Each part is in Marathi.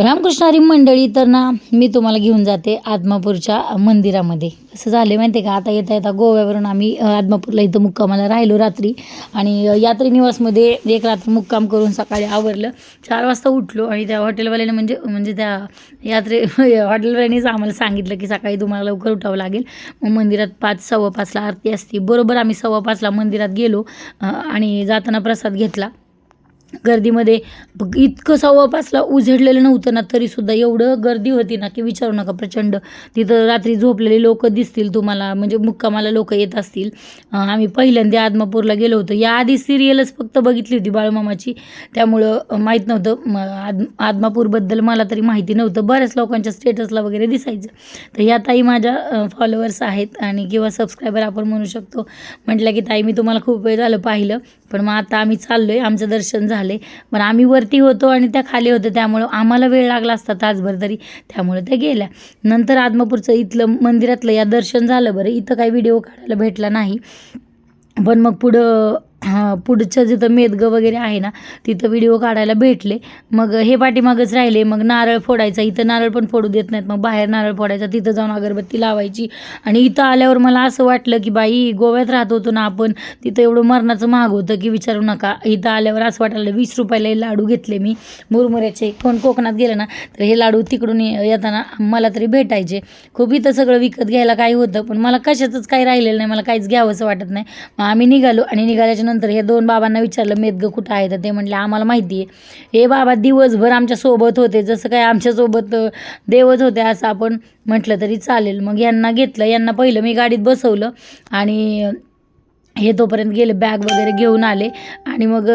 रामकृष्ण हरी मंडळी तर ना मी तुम्हाला घेऊन जाते आदमापूरच्या मंदिरामध्ये. असं झालं माहिती आहे का? आता येता येता गोव्यावरून आम्ही आदमापूरला इथं मुक्कामाला राहिलो रात्री. आणि यात्री निवासमध्ये एक रात्र मुक्काम करून सकाळी आवरलं. चार वाजता उठलो आणि त्या हॉटेलवाल्याने म्हणजे म्हणजे त्या यात्रे हॉटेलवाल्यानेच आम्हाला सांगितलं की सकाळी तुम्हाला लवकर उठावं लागेल. मग मंदिरात पाच सव्वा पाचला आरती असते. बरोबर आम्ही सव्वा पाचला मंदिरात गेलो आणि जाताना प्रसाद घेतला. गर्दीमध्ये इतकं सव्वा पाचला उझडलेलं नव्हतं ना तरीसुद्धा एवढं गर्दी होती ना की विचारू नका प्रचंड. तिथं रात्री झोपलेले लोक दिसतील तुम्हाला म्हणजे मुक्कामाला लोक येत असतील. आम्ही पहिल्यांदा आदमापूरला गेलो होतो. याआधी सिरियलच फक्त बघितली होती बाळूमामाची. त्यामुळं माहीत नव्हतं. आद आदमापूरबद्दल मला तरी माहिती नव्हतं. बऱ्याच लोकांच्या स्टेटसला वगैरे दिसायचं. तर ह्या ताई माझ्या फॉलोअर्स आहेत आणि किंवा सबस्क्रायबर आपण म्हणू शकतो. म्हटलं की ताई मी तुम्हाला खूप वेळ झालं पाहिलं पण मग आता आम्ही चाललो आहे आमचं दर्शन झालं. पण आम्ही वरती होतो आणि त्या खाली होत्या त्यामुळं आम्हाला वेळ लागला असता तासभर तरी. त्यामुळे त्या गेल्या. नंतर आदमापूरचं इथलं मंदिरातलं या दर्शन झालं बरं. इथं काही व्हिडिओ काढायला भेटला नाही. पण मग पुढं पुढचं जिथं मेदगं वगैरे आहे ना तिथं व्हिडिओ काढायला भेटले. मग हे पाठीमागंच राहिले. मग नारळ फोडायचा. इथं नारळ पण फोडू देत नाहीत. मग बाहेर नारळ फोडायचा. तिथं जाऊन अगरबत्ती लावायची. आणि इथं आल्यावर मला असं वाटलं की बाई गोव्यात राहत होतो ना आपण तिथं एवढं मरणाचं महाग होतं की विचारू नका. इथं आल्यावर असं वाटायला वीस रुपयाला लाडू घेतले मी. मुरमुऱ्याचे कोण कोकणात गेलं ना तर हे लाडू तिकडून येताना मला तरी भेटायचे. खूप इथं सगळं विकत घ्यायला काही होतं पण मला कशाचंच काही राहिलेलं नाही. मला काहीच घ्यावंसं वाटत नाही. मग आम्ही निघालो आणि निघाल्याच्या नंतर हे दोन बाबांना विचारलं मेदगं कुठं आहे? तर ते म्हणले आम्हाला माहिती आहे. हे बाबा दिवसभर आमच्यासोबत होते. जसं काय आमच्यासोबत देवच होते असं आपण म्हटलं तरी चालेल. मग यांना घेतलं. यांना पहिलं मी गाडीत बसवलं आणि हे तोपर्यंत गेले बॅग वगैरे घेऊन आले. आणि मग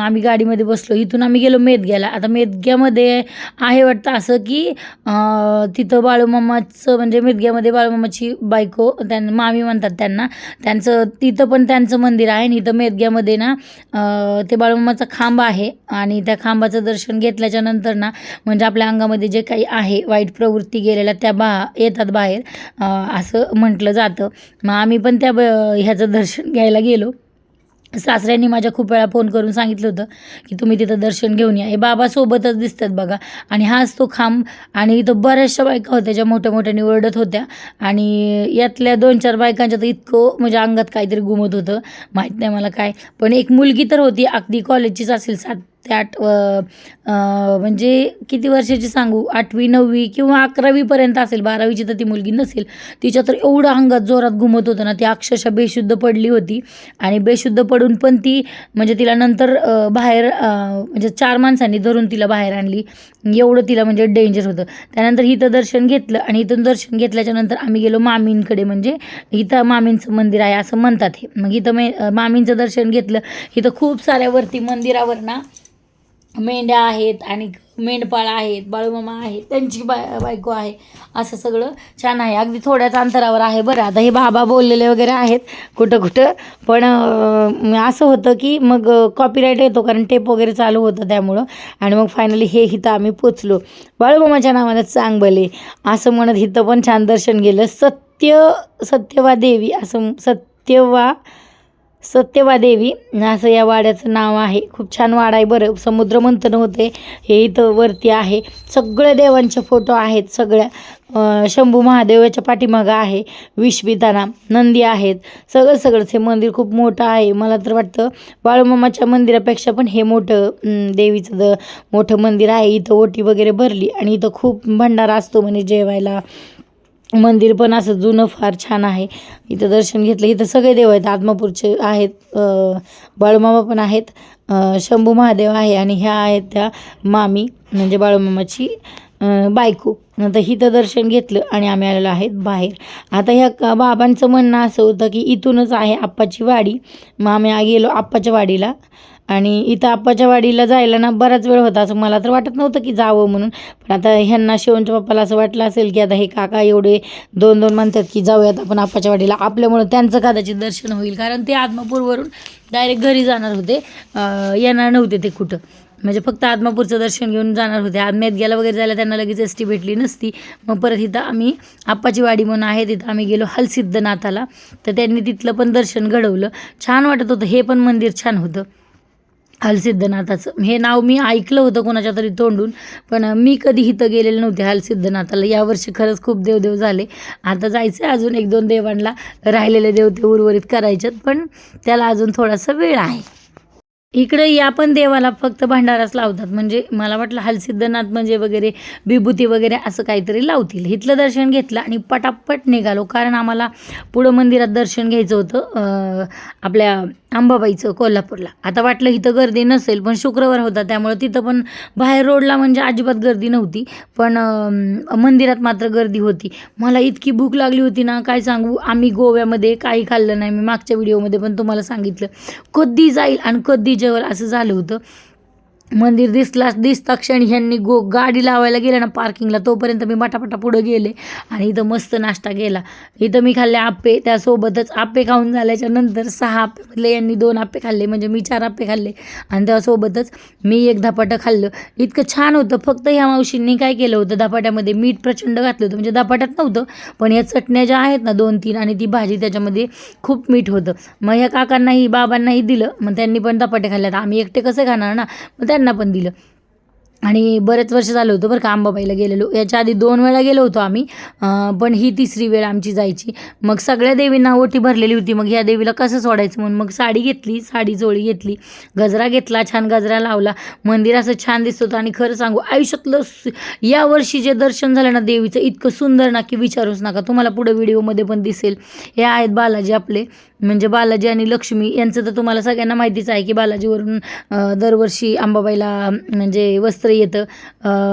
आम्ही गाडीमध्ये बसलो. इथून आम्ही गेलो मेदग्याला. आता मेदग्यामध्ये आहे वाटतं असं की तिथं बाळूमामाचं म्हणजे मेदग्यामध्ये बाळूमामाची बायको त्यां मामी म्हणतात त्यांना. त्यांचं तिथं पण त्यांचं मंदिर आहे. आणि इथं मेदग्यामध्ये ना ते बाळूमामाचा खांब आहे. आणि त्या खांबाचं दर्शन घेतल्याच्या नंतर ना म्हणजे आपल्या अंगामध्ये जे काही आहे वाईट प्रवृत्ती गेलेल्या त्या बा येतात बाहेर असं म्हटलं जातं. मग आम्ही पण त्या ब ह्याचं दर्शन घ्यायला गेलो. सासऱ्यांनी माझ्या खूप वेळा फोन करून सांगितलं होतं की तुम्ही तिथं दर्शन घेऊन या. हे बाबा सोबतच दिसतात बघा. आणि हाच तो खांब आणि इथं बऱ्याचशा बायका होत्या ज्या मोठ्या मोठ्याने ओरडत होत्या. आणि यातल्या दोन चार बायकांच्या तर इतकं म्हणजे अंगात काहीतरी घुमत होतं. माहीत नाही मला काय. पण एक मुलगी तर होती अगदी कॉलेजचीच असेल सात ते आठ म्हणजे किती वर्षाची सांगू? आठवी नववी किंवा अकरावीपर्यंत असेल बारावीची तर ती मुलगी नसेल. तिच्या तर एवढं अंगात जोरात घुमत होतं ना ती अक्षरशः बेशुद्ध पडली होती. आणि बेशुद्ध पडून पण ती म्हणजे तिला नंतर बाहेर म्हणजे चार माणसांनी धरून तिला बाहेर आणली. एवढं तिला म्हणजे डेंजर होतं. त्यानंतर इथं दर्शन घेतलं आणि इथून दर्शन घेतल्याच्या नंतर आम्ही गेलो मामींकडे. म्हणजे इथं मामींचं मंदिर आहे असं म्हणतात हे. मग इथं मे मामींचं दर्शन घेतलं. इथं खूप साऱ्या वरती मंदिरावर ना मेंढ्या आहेत आणि मेंढपाळ आहेत बाळूमामा आहेत त्यांची बाय बायको आहे. असं सगळं छान आहे. अगदी थोड्याच अंतरावर आहे बरं. आता हे बाबा बोललेले वगैरे आहेत कुठं कुठं. पण असं होतं की मग कॉपीराईट येतो कारण टेप वगैरे चालू होतं त्यामुळं. आणि मग फायनली हे इथं आम्ही पोचलो. बाळूमामाच्या नावानं चांगबले. असं म्हणत इथं पण छान दर्शन गेलं. सत्य सत्यवा देवी असं सत्यवा सत्यवादेवी. असं या वाड्याचं नाव आहे. खूप छान वाडा आहे बरं. समुद्र मंथन होते हे इथं वरती आहे. सगळ्या देवांचे फोटो आहेत. सगळ्या शंभू महादेवाच्या पाठीमागं आहे. विश्विताना नंदी आहेत. सगळं सगळंच हे मंदिर खूप मोठं आहे. मला तर वाटतं बाळूमामाच्या मंदिरापेक्षा पण हे मोठं देवीचं द मोठं मंदिर आहे. इथं ओटी वगैरे भरली आणि इथं खूप भंडारा असतो म्हणजे जेवायला. मंदिर पण असं जुनं फार छान आहे. इथं दर्शन घेतलं इथं सगळे देव आहेत. आत्मापूरचे आहेत बाळूमामा पण आहेत शंभू महादेव आहे आणि ह्या आहेत त्या मामी म्हणजे बाळूमामाची बायको. नंतर इथं दर्शन घेतलं आणि आम्ही आलेलो आहेत बाहेर. आता ह्या बाबांचं म्हणणं असं होतं की इथूनच आहे आप्पाची वाडी. मग आम्ही गेलो आप्पाच्या वाडीला. आणि इथं आप्पाच्या वाडीला जायला ना बराच वेळ होता असं मला तर वाटत नव्हतं की जावं म्हणून. पण आता ह्यांना शिवणच्या पप्पाला असं वाटलं असेल की आता हे काका एवढे दोन दोन म्हणतात की जाऊयात आपण आप्पाच्या वाडीला. आपल्यामुळं त्यांचं कदाचित दर्शन होईल. कारण ते आत्मापूरवरून डायरेक्ट घरी जाणार होते. येणार नव्हते ते कुठं. म्हणजे फक्त आत्मापूरचं दर्शन घेऊन जाणार होते. आदम्यात गेलं वगैरे जायला त्यांना लगेच एस टी भेटली नसती. मग परत इथं आम्ही आप्पाची वाडी म्हणून आहे तिथं आम्ही गेलो हलसिद्धनाथाला. तर त्यांनी तिथलं पण दर्शन घडवलं. छान वाटत होतं हे पण मंदिर छान होतं. हलसिद्धनाथाचं. हे नाव मी ऐकलं होतं कोणाच्या तरी तोंडून पण मी कधी इथं गेलेलं नव्हते हलसिद्धनाथाला. यावर्षी खरंच खूप देवदेव झाले. आता जायचं आहे अजून एक दोन देवांना. राहिलेले देवते उर्वरित करायच्यात पण त्याला अजून थोडासा वेळ आहे. इकडे या पण देवाला फक्त भांडाराच लावतात. म्हणजे मला वाटलं हलसिद्धनाथ म्हणजे वगैरे विभूती वगैरे असं काहीतरी लावतील. इथलं दर्शन घेतलं आणि पटापट निघालो. कारण आम्हाला पुढं मंदिरात दर्शन घ्यायचं होतं आपल्या अंबाबाईचं कोल्हापूरला. आता वाटलं इथं गर्दी नसेल पण शुक्रवार होता. त्यामुळं तिथं पण बाहेर रोडला म्हणजे अजिबात गर्दी नव्हती. पण मंदिरात मात्र गर्दी होती. मला इतकी भूक लागली होती ना काय सांगू? आम्ही गोव्यामध्ये काही खाल्लं नाही. मी मागच्या व्हिडिओमध्ये पण तुम्हाला सांगितलं. कधी जाईल आणि कधी जेवल असं झालं होतं. मंदिर दिसलाच दिसता क्षणी ह्यांनी गो गाडी लावायला गेलं ना पार्किंगला तोपर्यंत मी मटापटा पुढं गेले आणि इथं मस्त नाश्ता केला. इथं मी खाल्ले आप्पे त्यासोबतच आप्पे खाऊन झाल्याच्यानंतर सहा आप्पेमधले यांनी दोन आप्पे खाल्ले म्हणजे मी चार आप्पे खाल्ले. आणि त्यासोबतच मी एक धपाटं खाल्लं. इतकं छान होतं. फक्त ह्या मावशींनी काय केलं होतं? धपाट्यामध्ये मीठ प्रचंड घातलं होतं. म्हणजे धपाट्यात नव्हतं पण या चटण्या ज्या आहेत ना दोन तीन आणि ती भाजी त्याच्यामध्ये खूप मीठ होतं. मग ह्या काकांनाही बाबांनाही दिलं. मग त्यांनी पण धपाटे खाल्ल्यात आम्ही एकटे कसे खाणार ना? मग त्यांना पण दिलं. आणि बरेच वर्ष झालं होतं बरं का अंबाबाईला गेलेलो. याच्या आधी दोन वेळा गेलो होतो आम्ही पण ही तिसरी वेळ आमची जायची. मग सगळ्या देवींना ओटी भरलेली होती. मग या देवीला कसं सोडायचं म्हणून मग साडी घेतली साडी जोळी घेतली गजरा घेतला छान गजरा लावला. मंदिर असं छान दिसत होतं आणि खरं सांगू आयुष्यातलं या वर्षी जे दर्शन झालं ना देवीचं इतकं सुंदर ना की विचारूच नका. तुम्हाला पुढे व्हिडिओमध्ये पण दिसेल. हे आहेत बालाजी आपले म्हणजे बालाजी आणि लक्ष्मी. यांचं तर तुम्हाला सगळ्यांना माहितीच आहे की बालाजीवरून दरवर्षी अंबाबाईला म्हणजे वस्त्र येतं.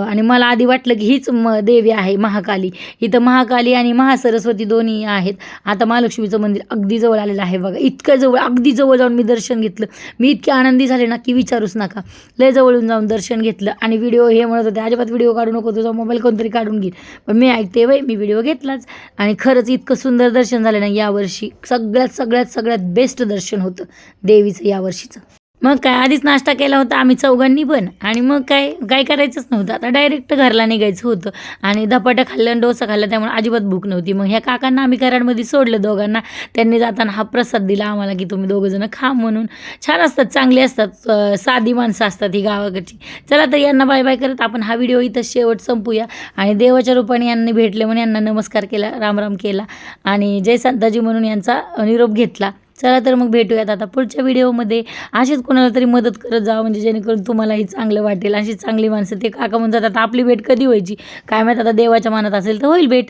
आणि मला आधी वाटलं की हीच म देवी आहे महाकाली. इथं महाकाली आणि महासरस्वती दोन्ही आहेत. आता महालक्ष्मीचं मंदिर अगदी जवळ आलेलं आहे बघा. इतकं जवळ अगदी जवळ जाऊन मी दर्शन घेतलं. मी इतकी आनंदी झाले ना की विचारूच नका. लय जवळून जाऊन दर्शन घेतलं आणि व्हिडिओ हे म्हणत होते अजिबात व्हिडिओ काढू नको तुझा मोबाईल कोणतरी काढून घेईल पण मी ऐकते वय मी व्हिडिओ घेतलाच. आणि खरंच इतकं सुंदर दर्शन झालं ना यावर्षी सगळ्यात सगळ्यात सगळ्यात बेस्ट दर्शन होतं देवीचं यावर्षीचं. मग काय आधीच नाश्ता केला होता आम्ही चौघांनी पण. आणि मग काय काय करायचंच नव्हतं. आता डायरेक्ट घरला निघायचं होतं. आणि धपाट्या खाल्लं आणि डोसा खाल्ला त्यामुळे अजिबात भूक नव्हती. मग ह्या काकांना आम्ही कराडमध्ये सोडलं दोघांना. त्यांनी जाताना हा प्रसाद दिला आम्हाला की तुम्ही दोघंजणं खा म्हणून. छान असतात चांगले असतात. साधी माणसं असतात ही गावाकडची. चला तर यांना बाय बाय करत आपण हा व्हिडिओ इथं शेवट संपूया. आणि देवाच्या रूपाने यांनी भेटले म्हणून यांना नमस्कार केला राम राम केला. आणि जय संताजी म्हणून यांचा निरोप घेतला. चला तर मग भेटूयात आता पुढच्या व्हिडिओमध्ये. अशीच कोणाला तरी मदत करत जावं म्हणजे जेणेकरून तुम्हालाही चांगलं वाटेल. अशी चांगली माणसं ते काका म्हणतात आता आपली भेट कधी व्हायची? काय माहीत आता देवाच्या मनात असेल तर होईल भेट.